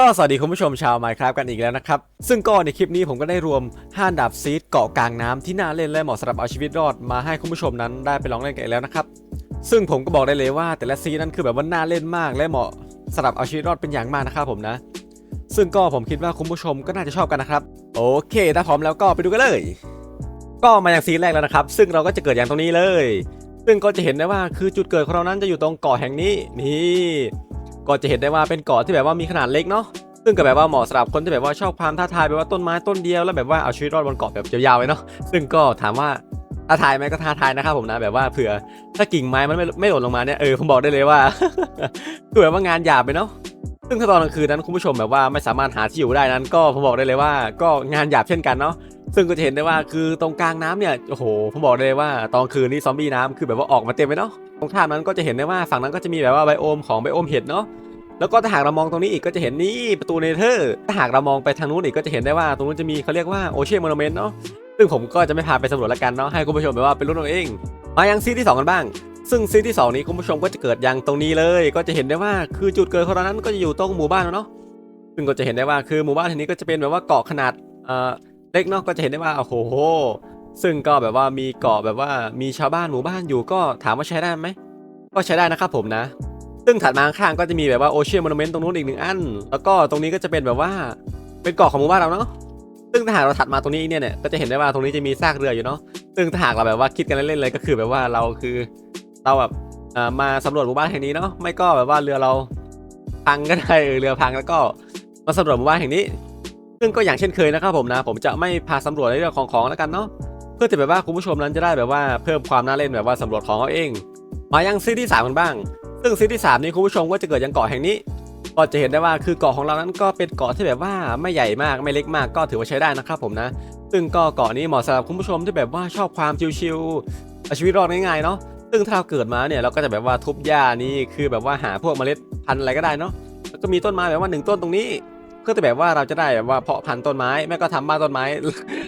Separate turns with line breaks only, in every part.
ก็สวัสดีคุณผู้ชมชาว Minecraft กันอีกแล้วนะครับ ซึ่งก็ในคลิปนี้ผมก็ได้รวม 5ดับซีดเกาะกลางน้ำที่น่าเล่นและเหมาะสำหรับเอาชีวิตรอดมาให้คุณผู้ชมนั้นได้ไปลองเล่นกันอีกแล้วนะครับ ซึ่งผมก็บอกได้เลยว่าแต่ละซีดนั้นคือแบบว่าน่าเล่นมาก และเหมาะสำหรับเอาชีวิตรอดเป็นอย่างมากนะครับผมนะ ซึ่งก็ผมคิดว่าคุณผู้ชมก็น่าจะชอบกันนะครับ โอเค ถ้าพร้อมแล้วก็ไปดูกันเลย ก็มาอย่างซีนแรกแล้วนะครับ ซึ่งเราก็จะเกิดอย่างตรงนี้เลย ซึ่งก็จะเห็นได้ว่าคือจุดเกิดของเรานั้นจะอยู่ตรงเกาะแห่งนี้นี่ ก็จะเห็นได้ว่าเป็นเกาะที่แบบว่ามีขนาดเล็กเนาะซึ่งก็แบบว่าเหมาะสำหรับคนที่แบบว่าชอบความท้าทายแบบว่าต้นไม้ต้นเดียวแล้วแบบว่าเอาชีวิตรอดบนเกาะแบบยาวๆไว้เนาะซึ่งก็ถามว่าท้าทายไหมก็ท้าทายนะครับผมนะแบบว่าเผื่อถ้ากิ่งไม้มันไม่ไม่หล่นลงมาเนี่ยเออผมบอกได้เลยว่าคือแบบว่างานหยาบไปเนาะซึ่งถ้าตอนกลางคืนนั้นคุณผู้ชมแบบว่าไม่สามารถหาที่อยู่ได้นั้น ก็ผมบอกได้เลยว่าก็งานหยาบเช่นกันเนาะ ซึ่งก็จะเห็นได้ว่าคือตรงกลางน้ำเนี่ยโอ้โหผมบอกเลยว่าตอนคืนนี่ซอมบี้น้ำคือแบบว่าออกมาเต็มไปเนาะตรงข้านั้นก็จะเห็นได้ว่าฝั่งนั้นก็จะมีแบบว่าไบโอมของไบโอมเห็ดเนาะแล้วก็ถ้าหากเรามองตรงนี้อีกก็จะเห็นนี่ประตูเนเธอร์ถ้าหากเรามองไปทางนู้นอีกก็จะเห็นได้ว่าตรงนู้นจะมีเขาเรียกว่าโอเชียนมอนเมนต์เนาะซึ่งผมก็จะไม่พาไปสำรวจละกันเนาะให้คุณผู้ชมแบบว่าไปรู้เอาเอง มายังซีที่สองกันบ้าง ซึ่งซีที่สองนี้คุณผู้ชมก็จะเกิดยังตรงนี้เลย ก็จะเห็นได้ว่าคือจุดเกิดของเรานั้นก็จะอยู่ตรงหมู่บ้านเนาะซึ่งก็จะเห็นได้ว่าคือหมู่บ้านแห่งนี้ก็จะเป็นแบบว่าเกาะขนาดเอ่อ เล็กเนาะก็จะเห็นได้ว่าโอ้โห ซึ่งก็แบบว่ามีเกาะแบบว่ามีชาวบ้านหมู่บ้านอยู่ก็ถามว่าใช้ได้ไหมก็ใช้ได้นะครับผมนะ ซึ่งถัดมาข้างก็จะมีแบบว่าโอเชียนมอนเมนต์ตรงนู้นอีกหนึ่งอัน แล้วก็ตรงนี้ก็จะเป็นแบบว่าเป็นเกาะของหมู่บ้านเราเนาะซึ่งถ้าหากเราถัดมาตรงนี้เนี่ยเนี่ยก็จะเห็นได้ว่าตรงนี้จะมีซากเรืออยู่เนาะซึ่งถ้าหากเราแบบว่าคิดกันเล่นๆเลยก็คือแบบว่าเราคือเราแบบมาสำรวจหมู่บ้านแห่งนี้เนาะไม่ก็แบบว่าเรือเราพังก็ได้เรือพังแล้วก็มาสำรวจหมู่บ้านแห่งนี้ ซึ่งก็อย่างเช่นเคยนะครับผมนะ ผมจะไม่พาสำรวจในเรื่องของของแล้วกันเนาะเพื่อจะแบบว่าคุณผู้ชมนั้นจะได้แบบว่าเพิ่มความน่าเล่นแบบว่าสำรวจของเอาเอง มายังซีที่สามกันบ้าง ซึ่งซีที่สามนี้คุณผู้ชมก็จะเกิดยังเกาะแห่งนี้ก็จะเห็นได้ว่าคือเกาะของเรานั้นก็เป็นเกาะที่แบบว่าไม่ใหญ่มากไม่เล็กมากก็ถือว่าใช้ได้นะครับผมนะ ซึ่งก็เกาะนี้เหมาะสำหรับคุณผู้ชมที่แบบว่าชอบความชิลๆชีวิตรอดง่ายๆเนาะซึ่งถ้าเราเกิดมาเนี่ยเราก็จะแบบว่าทุบหญ้านี่คือแบบว่าหาพวกเมล็ดพันธุ์อะไรก็ได้เนาะแล้วก็มีต้นไม้แบบว่าหนึ่งต้นตรงนี้ เพื่อที่แบบว่าเราจะได้แบบว่าเพาะพันธุ์ต้นไม้แม่ก็ทำบ้านต้นไม้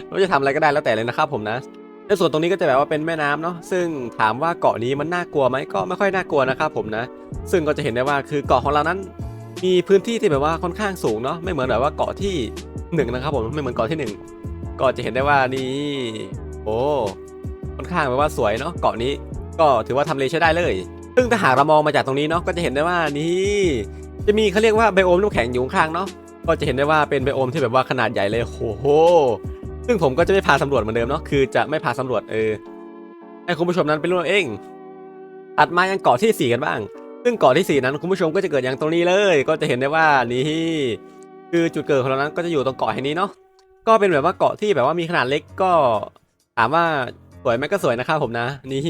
เราจะทำอะไรก็ได้แล้วแต่เลยนะครับผมนะในส่วนตรงนี้ก็จะแบบว่าเป็นแม่น้ำเนาะซึ่งถามว่าเกาะนี้มันน่ากลัวไหมก็ไม่ค่อยน่ากลัวนะครับผมนะ ซึ่งก็จะเห็นได้ว่าคือเกาะของเรานั้น มีพื้นที่ที่แบบว่าค่อนข้างสูงเนาะไม่เหมือนแบบว่าเกาะที่หนึ่งนะครับผมไม่เหมือนเกาะที่หนึ่งก็จะเห็นได้ว่านี่โอ้ค่อนข้างแบบว่าสวยเนาะเกาะนี้ก็ถือว่าทำเลใช้ได้เลย ซึ่งถ้าหากเรามองมาจากตรงนี้เนาะก็จะเห็นได้ว่านี่จะมีเขาเรียกว่าไบโอมน้ำแข็งอยู่ข้างเนาะ ก็จะเห็นได้ว่าเป็นไบโอมที่แบบว่าขนาดใหญ่เลยโอ้โหซึ่งผมก็จะไม่พาสำรวจเหมือนเดิมเนาะคือจะไม่พาสำรวจเออให้คุณผู้ชมนั้นไปรู้เอาเองตัดมายังเกาะที่ 4 กันบ้าง ซึ่งเกาะที่ 4 นั้นคุณผู้ชมก็จะเกิดอย่างตรงนี้เลย ก็จะเห็นได้ว่านี่คือจุดเกิดของเรานั้นก็จะอยู่ตรงเกาะแห่งนี้เนาะก็เป็นแบบว่าเกาะที่แบบว่ามีขนาดเล็กก็ถามว่าสวยไหมก็สวยนะครับผมนะ นี่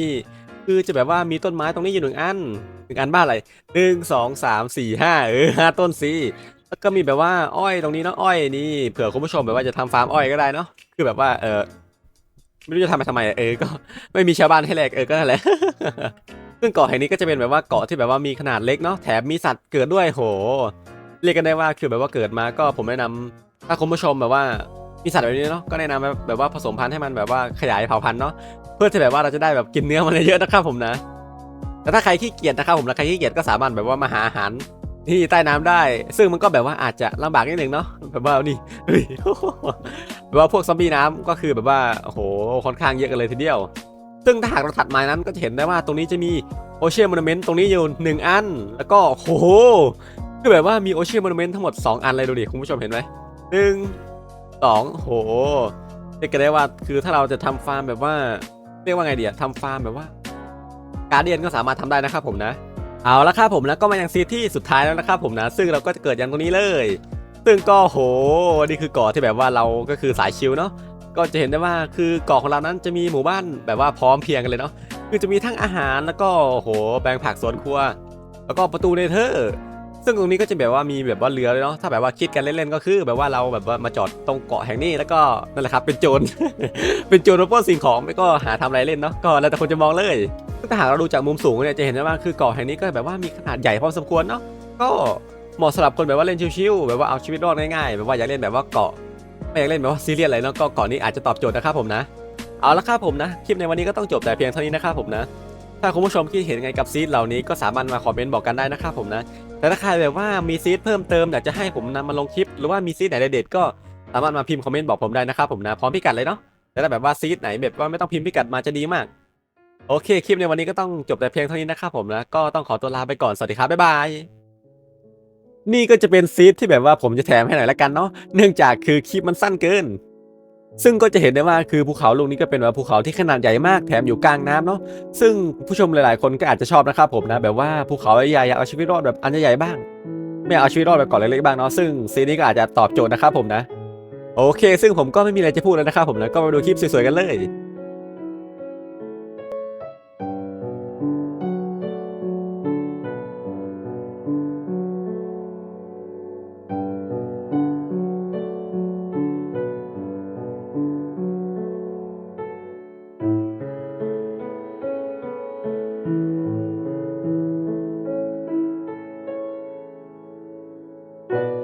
คือจะแบบว่ามีต้นไม้ตรงนี้อยู่หนึ่งอันหนึ่งอันบ้านอะไรหนึ่งสองสามสี่ห้าเออห้าต้นสิ แล้วก็มีแบบว่าอ้อยตรงนี้เนาะอ้อยนี่เผื่อคุณผู้ชมแบบว่าจะทำฟาร์มอ้อยก็ได้เนาะคือแบบว่าเออไม่รู้จะทำไปทำไมเออก็ไม่มีชาวบ้านให้แหลกเออก็นั่นแหละซึ่งเกาะแห่งนี้ก็จะเป็นแบบว่าเกาะที่แบบว่ามีขนาดเล็กเนาะแถมมีสัตว์เกิดด้วยโห เรียกกันได้ว่าคือแบบว่าเกิดมาก็ผมแนะนำถ้าคุณผู้ชมแบบว่ามีสัตว์แบบนี้เนาะก็แนะนำแบบแบบว่าผสมพันธุ์ให้มันแบบว่าขยายเผ่าพันธุ์เนาะเพื่อที่แบบว่าเราจะได้แบบกินเนื้อมันเยอะนะครับผมนะแต่ถ้าใครขี้เกียจนะครับผมแล้วใครขี้เกียจก็สามารถแบบว่ามาหาอาหาร ที่ใต้น้ำได้ ซึ่งมันก็แบบว่าอาจจะลำบากนิดนึงเนาะแบบว่านี่แบบว่าพวกซอมบี้น้ำก็คือแบบว่าโอ้โหค่อนข้างเยอะกันเลยทีเดียว ซึ่งถ้าหากเราถัดมานั้นก็จะเห็นได้ว่าตรงนี้จะมีโอเชียนมอนเมนต์ตรงนี้อยู่หนึ่งอัน แล้วก็โอ้โหคือแบบว่ามีโอเชียนมอนเมนต์ทั้งหมด 2 อันเลยดูดิคุณผู้ชมเห็นไหมหนึ่งสองโอ้โหเรียกกันได้ว่าคือถ้าเราจะทำฟาร์มแบบว่า เรียกว่าไงเดีอะทำฟาร์มแบบว่า การเดียนก็สามารถทำได้นะครับผมนะ เอาละครับผมแล้วก็มายังซีที่สุดท้ายแล้วนะครับผมนะซึ่งเราก็จะเกิดอย่างตรงนี้เลย ซึ่งก็โหนี่คือเกาะที่แบบว่าเราก็คือสายชิลเนาะก็จะเห็นได้ว่าคือเกาะของเรานั้นจะมีหมู่บ้านแบบว่าพร้อมเพรียงกันเลยเนาะคือจะมีทั้งอาหารแล้วก็โหแปลงผักสวนครัว แล้วก็ประตูเนเธอร์ซึ่งตรงนี้ก็จะแบบว่ามีแบบว่าเรือเลยเนาะถ้าแบบว่าคิดกันเล่นๆก็คือ แบบว่าเราแบบว่ามาจอดตรงเกาะแห่งนี้แล้วก็นั่นแหละครับเป็นโจรเป็นโจรมาปล้นสิ่งของไม่ก็หาทำอะไรเล่นเนาะก็แล้วแต่คนจะมองเลย ถ้าหากเราดูจากมุมสูงเนี่ยจะเห็นได้ว่าคือเกาะแห่งนี้ก็แบบว่ามีขนาดใหญ่พอสมควรเนาะก็เหมาะสำหรับคนแบบว่าเล่นชิวๆแบบว่าเอาชีวิตรอดง่ายๆแบบว่าอยากเล่นแบบว่าเกาะไม่อยากเล่นแบบว่าซีเรียสอะไรเนาะก็เกาะนี้อาจจะตอบโจทย์นะครับผมนะเอาละครับผมนะคลิปในวันนี้ก็ต้องจบแต่เพียงเท่านี้นะครับผมนะ ถ้าคุณผู้ชมคิดเห็นไงกับซีดเหล่านี้ก็สามารถมาคอมเมนต์บอกกันได้นะครับผมนะแต่ถ้าใครแบบว่ามีซีดเพิ่มเติมอยากจะให้ผมนำมาลงคลิปหรือว่ามีซีดไหนเด็ดก็สามารถมาพิมพ์คอมเมนต์บอกผมได้นะครับผมนะพร้อมพิกัดเลยเนาะแต่ถ้าแบบว่าซีดไหนแบบว่าไม่ต้องพิมพ์พิกัดมาจะดีมาก โอเค คลิปในวันนี้ก็ต้องจบแต่เพียงเท่านี้นะครับผมนะก็ต้องขอตัวลาไปก่อน สวัสดีครับ บ๊ายบาย นี่ก็จะเป็นซีดที่แบบว่าผมจะแถมให้หน่อยละกันเนาะเนื่องจากคือคลิปมันสั้นเกิน ซึ่งก็จะเห็นได้ว่าคือภูเขาลูกนี้ก็เป็นแบบภูเขาที่ขนาดใหญ่มากแถมอยู่กลางน้ำเนาะซึ่งผู้ชมหลาย ๆ คนก็อาจจะชอบนะครับผมนะแบบว่าภูเขาใหญ่ๆอยากเอาชีวิตรอดแบบอันใหญ่ๆบ้าง ไม่อยากเอาชีวิตรอดแบบเก่อนเล็กๆบ้างเนาะซึ่งซีนนี้ก็อาจจะตอบโจทย์นะครับผมนะ โอเค ซึ่งผมก็ไม่มีอะไรจะพูดแล้วนะครับผมนะก็มาดูคลิปสวยๆกันเลย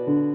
thank you.